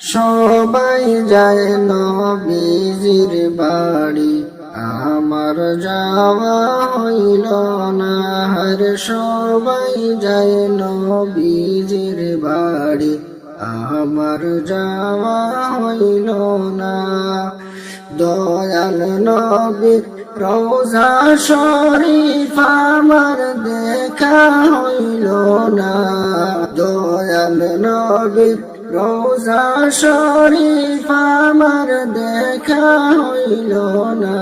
সবাই যায় নবীজির বাড়ি। আমার যাওয়া হইল না হর সবাই যায় নবীজির বাড়ি। আমার যাওয়া হইল না। দয়াল নবীর রোজা শরীফ আমার দেখা হইল না। দয়াল নবীর রোজা শরীফ আমার দেখা হইল না।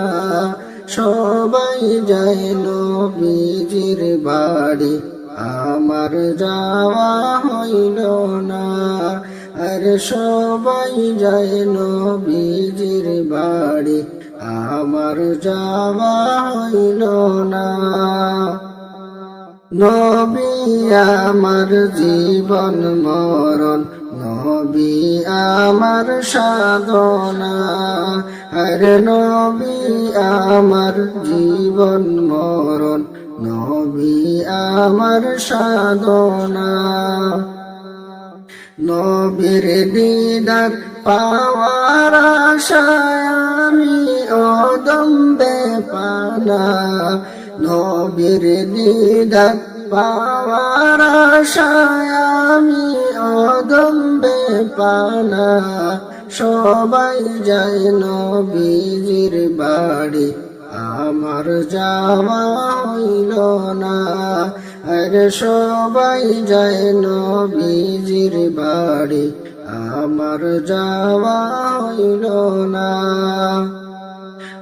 সবাই যায় নবীজির বাড়ি, আমার যাওয়া হইল না। আর সবাই যায় নবীজির বাড়ি, আমার যাওয়া হইল না। নবী আমার জীবন মরণ, নবী আমার সাধনা। আর নবী আমার জীবন মরণ, নবী আমার সাধনা। নবীর দিদার পাওয়ার আশায় আমি অদম্বে পানা। নবীর দিদার পাওয়ার আশায় আমি অদম্বে পানা। সবাই যায় নবীজির বাড়ি, আমার যাওয়া হইল না। আর সবাই যায় নবীজির বাড়ি, আমার যাওয়া হইল না।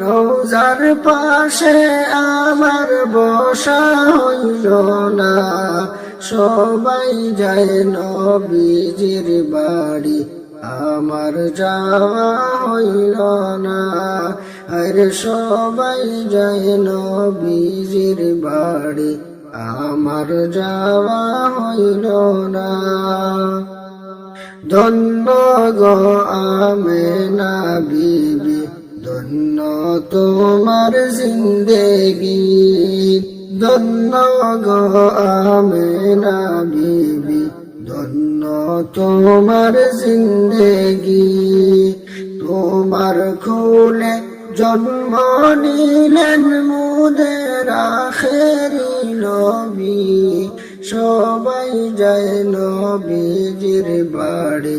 রোজার পাশে আমার বসা হইল না। সবাই যায় নবীজির বাড়ি, আমার যাওয়া হইল না। আর সবাই যায় নবীজির বাড়ি, আমার যাওয়া হইল না। ধন্য গো আমেনা বিবি ধন্য তোমার জিন্দেগি, ধন্য গো বিবি, ধন্য তোমার জিন্দেগি। তোমার খুলে জন্ম নিলেন মুদের আখেরি নবী, সবাই যায় নবীজির বাড়ি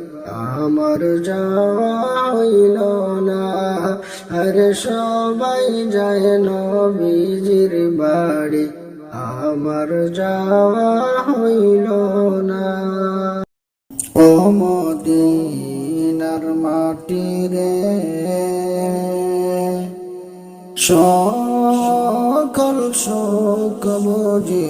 আমার যাওয়া হইল না। আর সবাই যায় নবীজির বাড়ি। আমার যাওয়া হইল না। ও মদিনার মাটি রে, সকল শোক বুঝি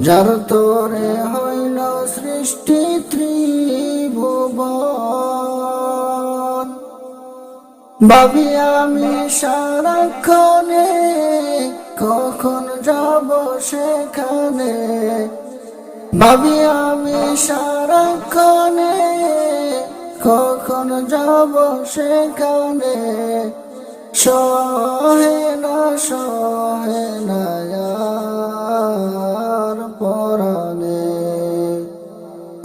যার তোরে হইল সৃষ্টি ত্রিভুবন। ভাবি আমি সারাক্ষণে কখন যাব সেখানে? ভাবি আমি সারাক্ষণে কখন যাব সেখানে? সহে না সহে না আর পরাণে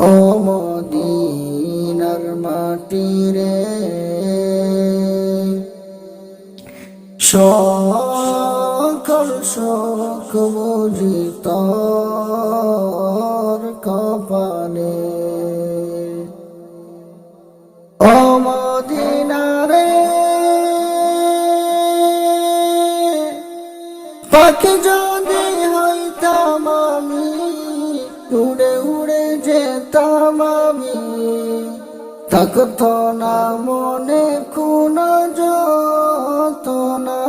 ও মদিনার মাটি রে সকল শোক বুঝি তোর কপালে। ও মদিনারে পাখি যদি থাকত না মনে কোন যত না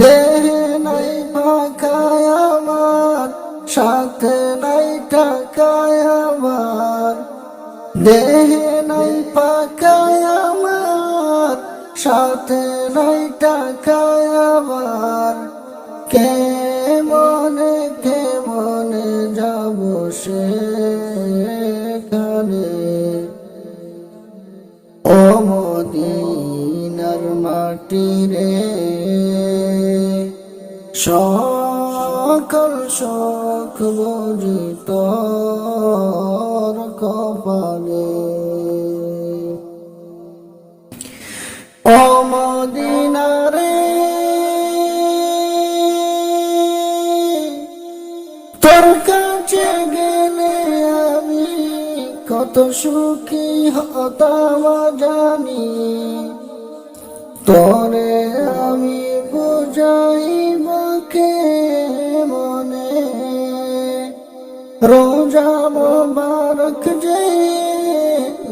দেহে নাই পাখায় আমার, সাথে নাই টাকায় আমার। দেহে নাই পাকায় আমার, সাথে নাই টাকায় আমার। কে মনে কে মনে যাব সেখানে ও মদিনার মাটি রে সকল শখ বুঝি কত সুখী হতাম জানি। তোরে আমি বুঝাইব কে মনে। রোজা মোবারক যে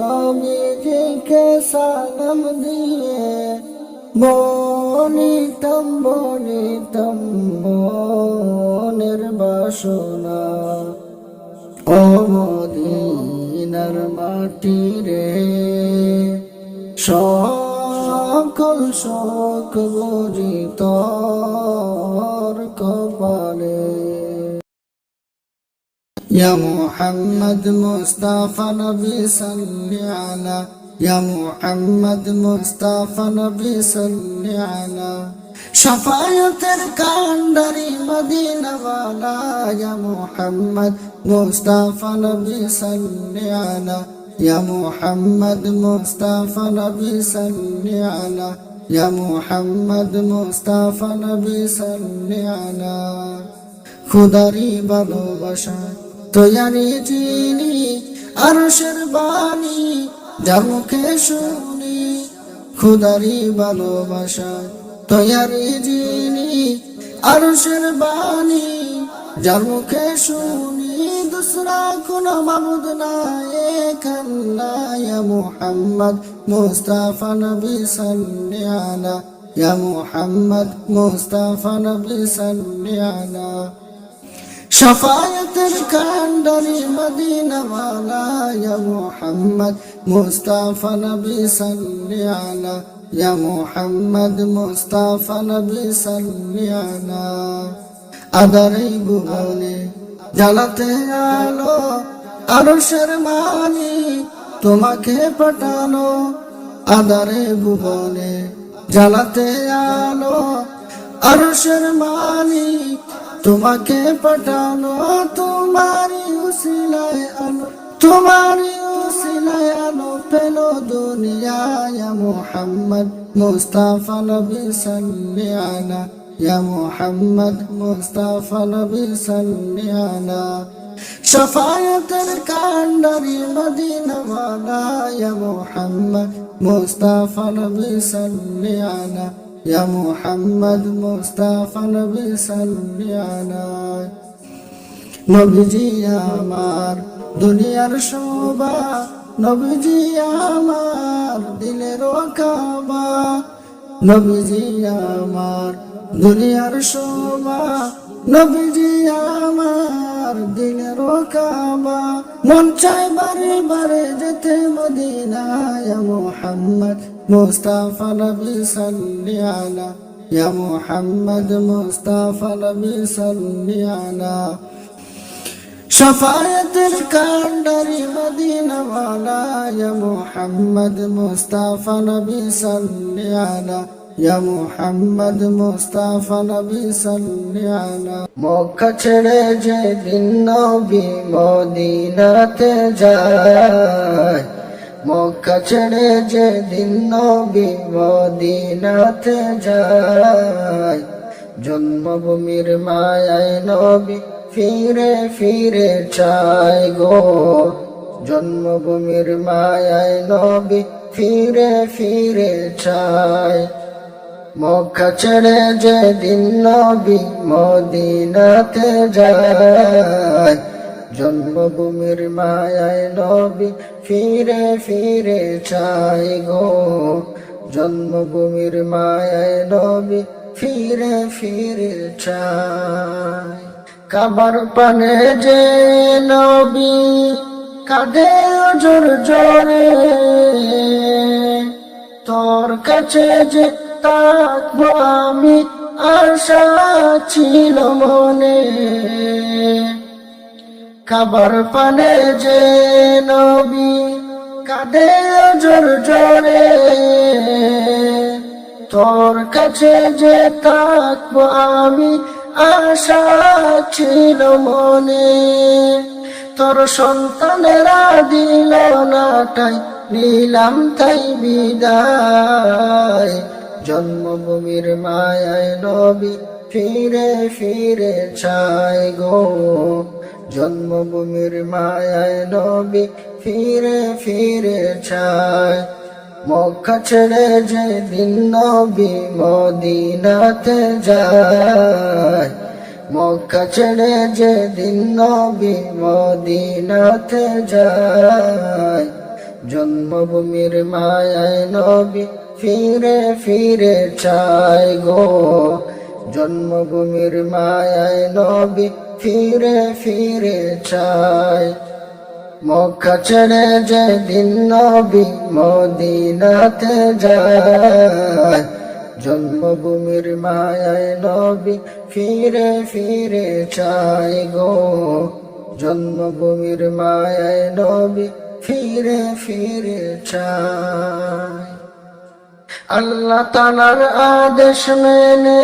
নবীজিকে সালাম দিয়ে বনিতম বনিতম মনের বাসনা মদিনার মাটি রে সকল শোক বুঝি তোর কপালে يا محمد مصطفى نبي صل على يا محمد مصطفى نبي صل على শফায়তের কান্ডারি মদিনওয়ালা ইয়া মুহাম্মদ মুস্তাফা নবী সাল্লি আলা ইয়া মুহাম্মদ মুস্তাফা নবী সাল্লি আলা ইয়া মুহাম্মদ মুস্তাফা নবী সাল্লি খুদারি ভালোবাসা তোয়ারি চিনি আরশের বাণী যার মুখে শুনি খুদারি ভালোবাসা তৈয়ার যিনি আরশের বাণী, যার মুখে শুনি, দুসরা কোন মাবুদ নায়েক আল্লাহ মুহাম্মদ মুস্তাফা নবী সাল্লাল্লাহু ইয়া মুহাম্মদ মুস্তাফা নবী সাল্লাল্লাহু শফায়তের কান্ডারি মদিনাওয়ালা, ইয়া মুহাম্মদ মুস্তাফা নবী সাল্লাল্লাহু يا محمد مصطفى نبي صل على আদারে ভুবনে জ্বালাতে আলো আরশের মানি তোমাকে পাঠানো আদারে ভুবনে জ্বালাতে আলো আরশের মানি তোমাকে পাঠানো তোমারি উসিলায় আলো তোমারই ওসিলায় আলো পেল দুনিয়ায় মোহাম্মদ মুস্তাফা নবী সাল্লি আলা ইয়া মোহাম্মদ মুস্তাফা নবী সাল্লি আলা শফায়তের কান্ডারি মদিনওয়ালা ইয়া মোহাম্মদ মুস্তাফা নবী সাল্লি আলা ইয়া মোহাম্মদ মুস্তাফা নবী সাল্লি আলা নবীজি আমার দুনিয়ার শোভা নবীজি আমার দিলের কাবা। নবীজি আমার দুনিয়ার শোভা নবীজি আমার দিলের কাবা। মন চাই বারে বারে যেতে মদিনায় মোহাম্মদ মুস্তাফা নবী সাল্লি আলা। ইয়া মুহাম্মদ মুস্তাফা নবী সাল্লি আলা। শফায়তের কান্ডারি মদিনা ওয়ালা ইয়া মুহাম্মদ মুস্তাফা নবী সাল্লি আলা, ইয়া মুহাম্মদ মুস্তাফা নবী সাল্লি আলা। মক্কা ছেড়ে যে দিন নবী মদিনাতে যায়, মক্কা ছেড়ে যে দিন নবী মদিনাতে যায়। জন্মভূমির মায়ায় নবী ফিরে ফিরে চাই গো। জন্মভূমির মায়ায় নবী ফিরে ফিরে চাই। মক্কা ছেড়ে যে দিন নবী মদিনাতে যায়, জন্মভূমির মায়ায় নবী ফিরে ফিরে চাই গো। জন্মভূমির মায়ায় নবী ফিরে ফিরে চাই। কাবার পানে যে নবী কাঁদে জোর জোরে তোর কাছে যে থাকব আমি আশা ছিল মনে। খাবার পানে যে নবী কাঁদে জোর জোরে তোর কাছে যে থাকব আমি আশা ছিল মনে। তোর সন্তানেরা দিল না তাই নিলাম তাই বিদায়। জন্মভূমির মায়ায় নবী ফিরে ফিরে চাই গো। জন্মভূমির মায়ায় নবী ফিরে ফিরে চায় মক্কা ছেড়ে যে দিন নবী মদিনাতে যায় মক্কা ছেড়ে যে দিন নবী মদিনাতে যায়। জন্মভূমির মায়ায় নবী ফিরে ফিরে চায় গো। জন্মভূমির মায়ায় নবী ফিরে ফিরে চায়। মক্কা যে দিন নবী মদিনাতে যায়, জন্মভূমির মায়ায় নবী ফিরে ফিরে চাই গো। জন্মভূমির মায়ায় নবী ফিরে ফিরে চায়। আল্লাহ তালার আদেশ মেনে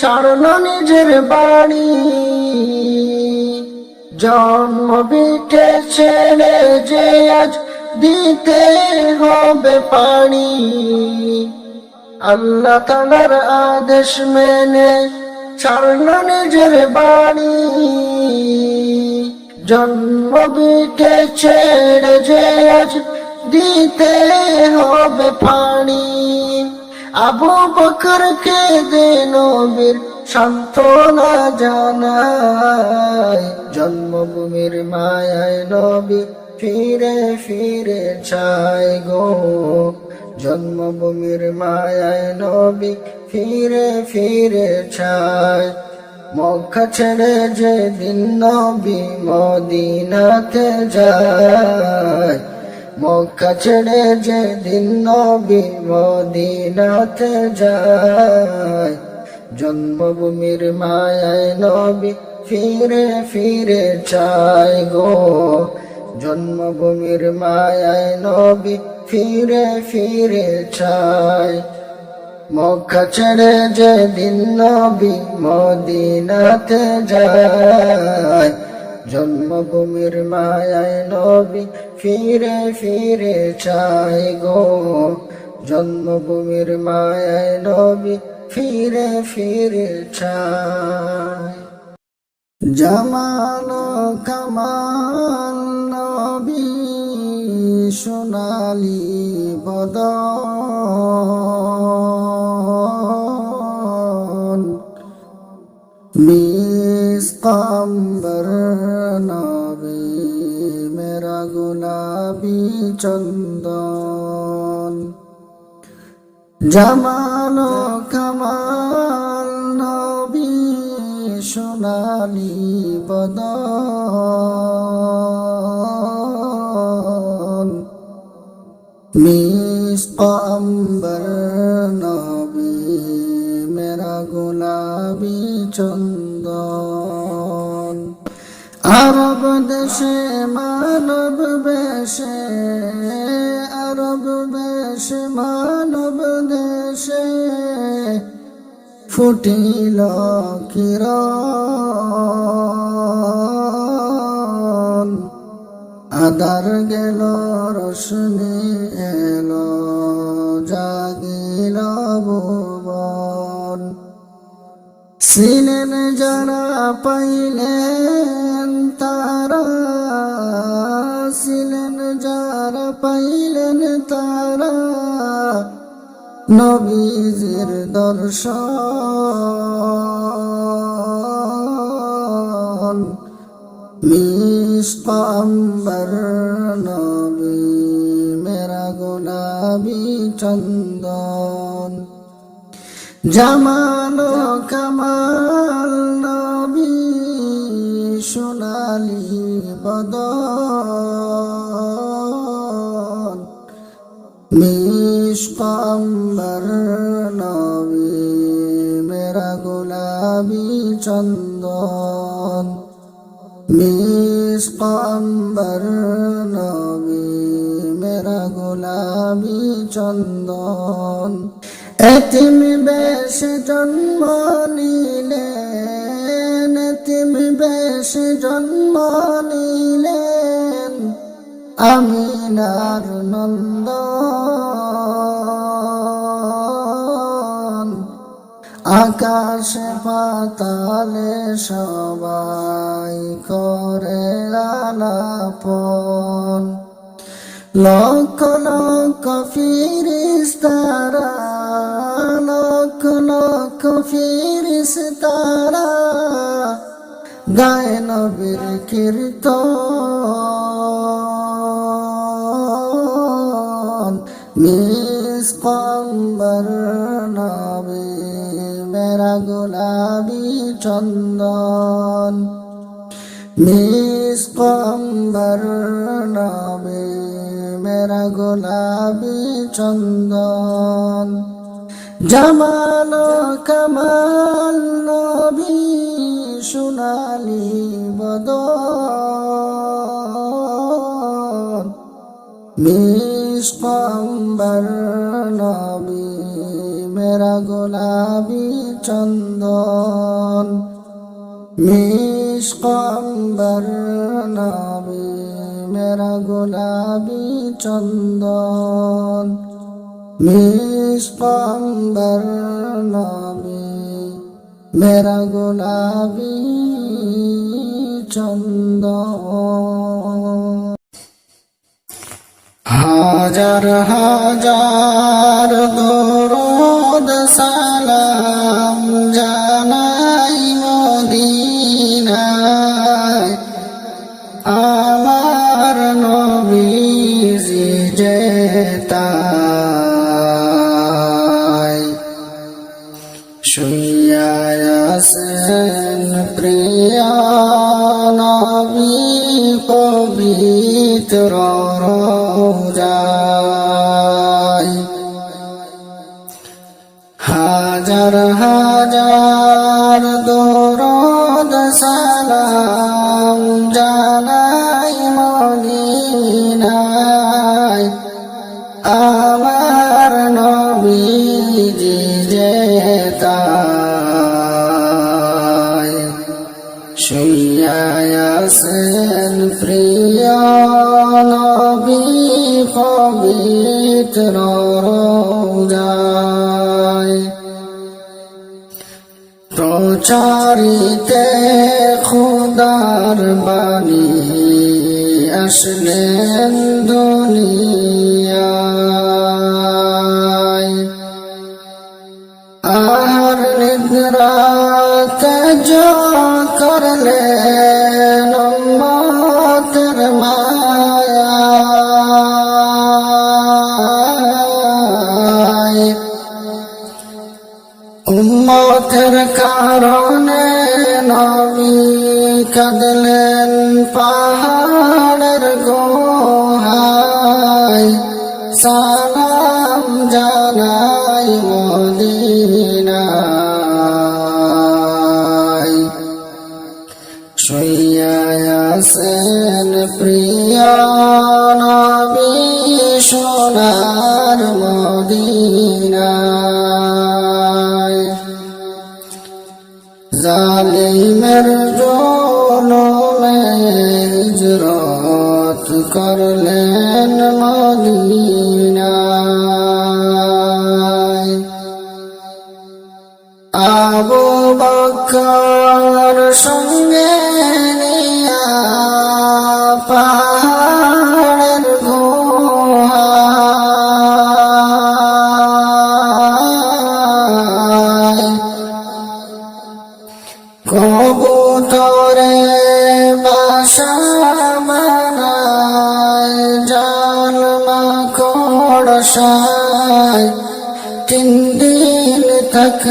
ছাড়ল নিজের বাড়ি জন্ম বিটে ছেড়ে যে আজ দিতে হবে পানি। আল্লাহ তালার আদেশ মেনে ছাড়ল নিজের বাড়ি জন্ম বিটে ছেড়ে যে আজ দিতে হবে পানি। আবু বকরকে দে নবীর সান্ত্বনা জানায় জন্মভূমির মায়ায় নবী ফিরে ফিরে চাই গো। জন্মভূমির মায়ায় নবী ফিরে ফিরে চায় মক্কা ছেড়ে যে দিন নবী মদিনাতে যায় মক্কা ছেড়ে যে দিন নবী মদিনাতে যায়, জন্মভূমির মায়ায় নবী ফিরে ফিরে চাই গো। জন্মভূমির মায়ায় নবী ফিরে ফিরে চাই মক্কা ছেড়ে যে দিন নবী মদিনাতে যায় জন্মভূমির মায়ায় নবী ফিরে ফিরে চাই গো। জন্মভূমির মায়ায় নবী ফিরে ফিরে চাই। জামাল কামাল নবী সোনালি বদন। চন্দন। জামাল, কামাল, নবী, সোনালি বদন মিসকাম্বর নবী, মেরা গুলাবি চন্দন। আরব দেশে মানব বেশে ফুটিল কিরণ আদার গেল রশ্মি এলো জাগিল ভুবন। ছিলেন যারা পাইলেন নবীজির দর্শন। মিষ্টাম্বর নবী মেরা গোলাবি চন্দন। জামাল কামাল নবী সোনালি বদন। মিষ্টাম্বর নবী মেরা গোলাবি চন্দন। মিষ্টাম্বর নবী মেরা গোলাবি চন্দন। এতিম বেশ জন্ম এতিম বেশ জন্ম নিলেন। আমিনার নন্দন আকাশ পাতালে সবাই করে আলাপন। লক্ষ লক্ষ ফিরিস্তারা, লক্ষ লক্ষ ফিরিস্তারা, গায় নবীর কীর্তন। মিস কম্বর নবী মেরা গোলাবি চন্দন। মিস কম্বর নবী মেরা গোলাবি চন্দন। জামাল কামাল নবী সোনালি বদন। মিস কম্বর নবী মেরা গোলাবি চন্দন মিস কম্বর নবী মেরা গোলাবি চন্দন মিস কম্বর নবী মেরা গোলাবি চন্দন। হাজার হাজার দরদ সালাম জানাই মদিনায়। আমার নবীজি যেতাই শুয়ায়াসেন প্রিয়া নবী পবিত্র মদিনায় আমার নবীজি যেতায় শুয়ায়াসেন প্রিয় নবী পবিত্র রোজায়। প্রচারিতে খুদার বাণী আসলেন দুনিয়ায় আর নিদ্রা তেজ কারণে নবী কাঁদলেন পাহাড়ের করলেন মদিনায় আবু বকর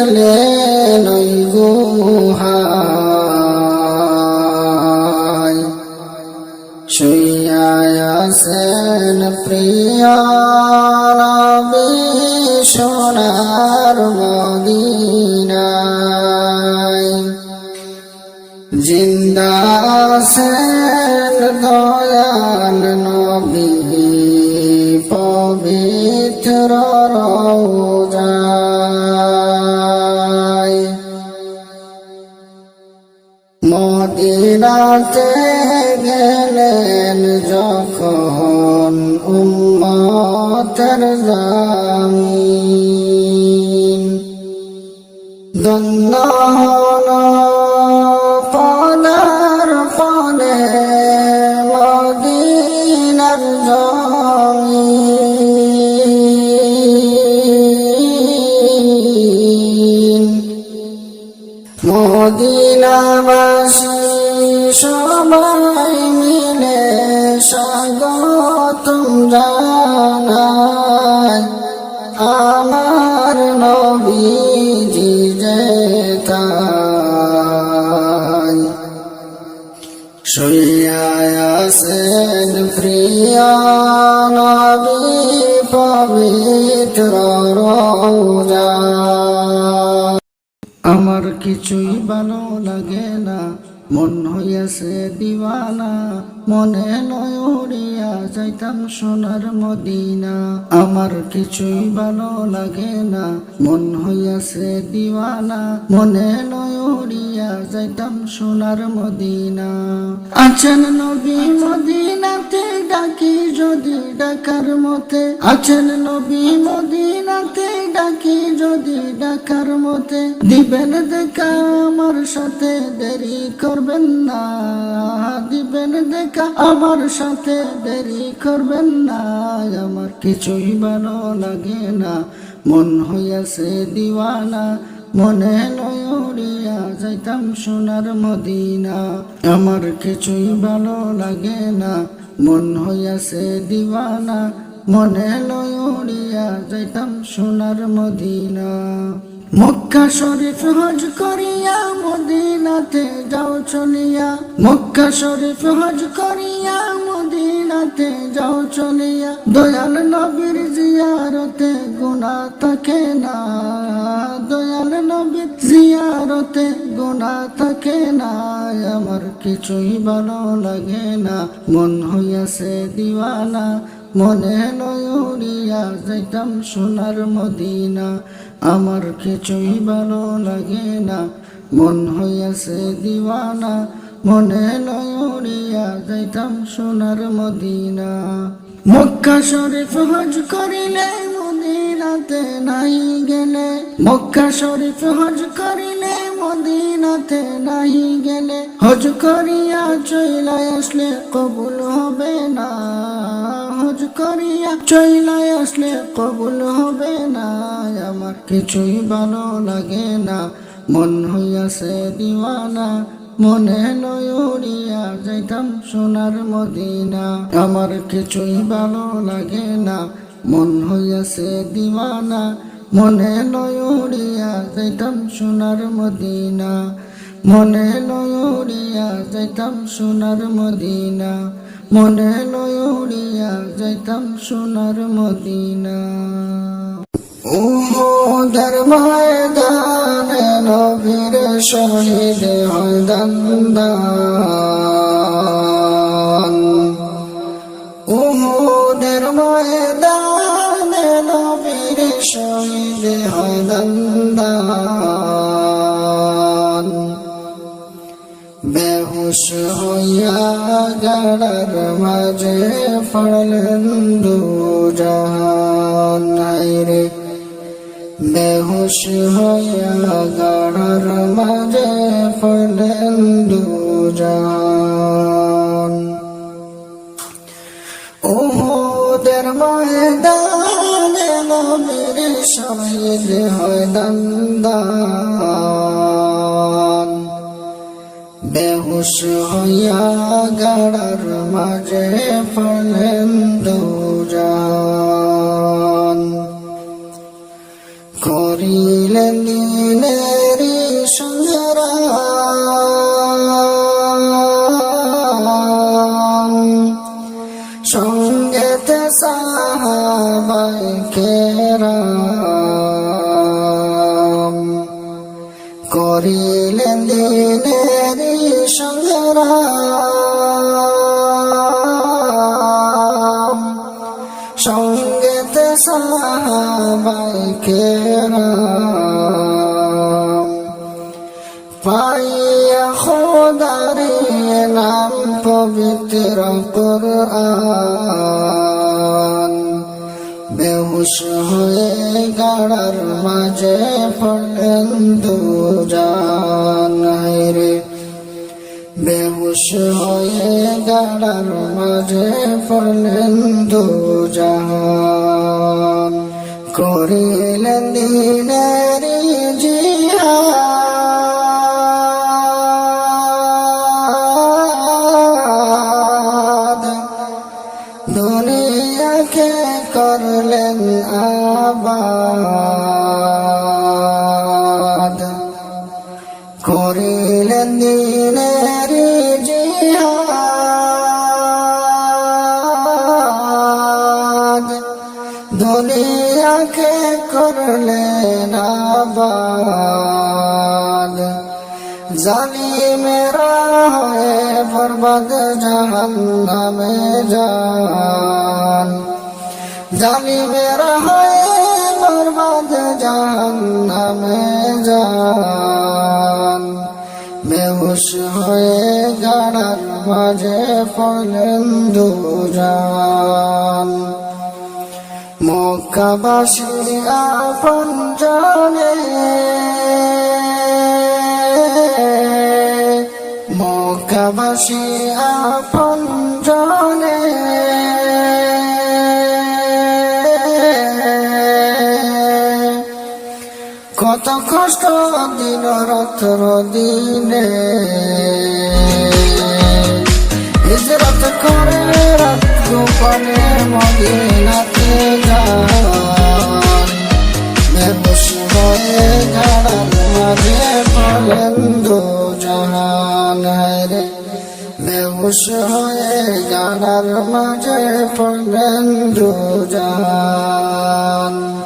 থাকলে মদিনাতে গেলেন যখন উম্মতের জামিন মদিনাবাসী সবাই মিলে স্বাগতম জানায় আমার নবীজি যেতাই শুয়ায়াসেন প্রিয় নবী পবিত্র রোজা আমার কিছুই ভালো লাগে না। মন হইয়াছে দিওয়ানা, মনে নয় উড়িয়া যাইতাম সোনার মদিনা। আমার কিছুই ভালো লাগে না। মন হইয়াছে দিওয়ানা, মনে নয় উড়িয়া যাইতাম সোনার মদিনা। আছেন নবী মদিনাতে ডাকি যদি ডাকার মতে। আছেন নবী মদিনাতে, ডাকি যদি ডাকার মতে। দিবেন দেখা আমার সাথে, দেরি করবেন না। দিবেন দেখা আমার সাথে, দেরি করবেন না। আমার কিছুই ভালো লাগে না। মন হইয়াছে দিওয়ানা, মনে নয় উড়িয়া যাইতাম সোনার মদিনা। আমার কিছুই ভালো লাগে না। মন হইয়াছে দিওয়ানা, মনে লয় যাইতাম সোনার মদিনা। মক্কা শরীফ হজ করিয়া মদিনাতে যাও চলিয়া, মক্কা শরীফ হজ করিয়া মদিনাতে যাও চলিয়া, দয়াল নবীর জিয়ারতে গুণা থাকে না। দয়াল নবীর জিয়ারতে গুণা থাকে না, আমার কিছুই ভালো লাগে না। মন হইয়াছে দিওয়ানা, মনে লয় উড়িয়া, যাইতাম সোনার মদিনা, আমার কিছুই ভালো লাগে না। মন হইয়াছে দিওয়ানা মনে উড়িয়া যাইতাম সোনার মদিনা। মক্কা শরীফ হজ করিলে মদিনাতে নাই গেলে। মক্কা শরীফ হজ করিলে মদিনাতে নাই গেলে। হজ করিয়া চইলাই আসলে কবুল হবে না। হজ করিয়া চইলাই আসলে কবুল হবে না। আমার কিছুই ভালো লাগে না। মন হইয়াছে দিওয়ানা। মনে উড়িয়া যাইতাম সোনার মদিনা। আমার কিছুই ভালো লাগে না, মন হইয়াছে দিওয়ানা। মনে উড়িয়া যাইতাম সোনার মদিনা। মনে উড়িয়া যাইতাম সোনার মদিনা। মনে উড়িয়া যাইতাম সোনার মদিনা। উমোদের ময়দানে নবীর শহীদ হদন্দান উমোদের ময়দানে নবীর শহীদ হদন্দান বেহুশ হইয়া গড়ার মাঝে ফলন দু জাহান রে বেহুশ হইয়া গাড়ার মাঝে পড়লেন দু জাহান ওদের ময়দানে নবীর শহীদ হয় দন্দান বেহুশ হইয়া গাড়ার মাঝে পড়লেন করিলেন দিনেরি করিলেন দিনের হয়ে বরবাদ জাহান্নামে যান। জালিমেরা হয়ে বরবাদ জাহান্নামে যান। বেহুশ হয়ে গাড়ার মাঝে পড়লেন দুজান। মক্কাবাসী আপন জানে মক্কাবাসী আপন জানে কত কষ্ট দিন রাত্র দিনে। হিজরত করে রাত গোপনে মদিনাতে যান হয়ে গাড়ার মাঝে পড়লেন দু জাহান রে। বেহুশ হয়ে গানার মাঝে পড়লেন দু জাহান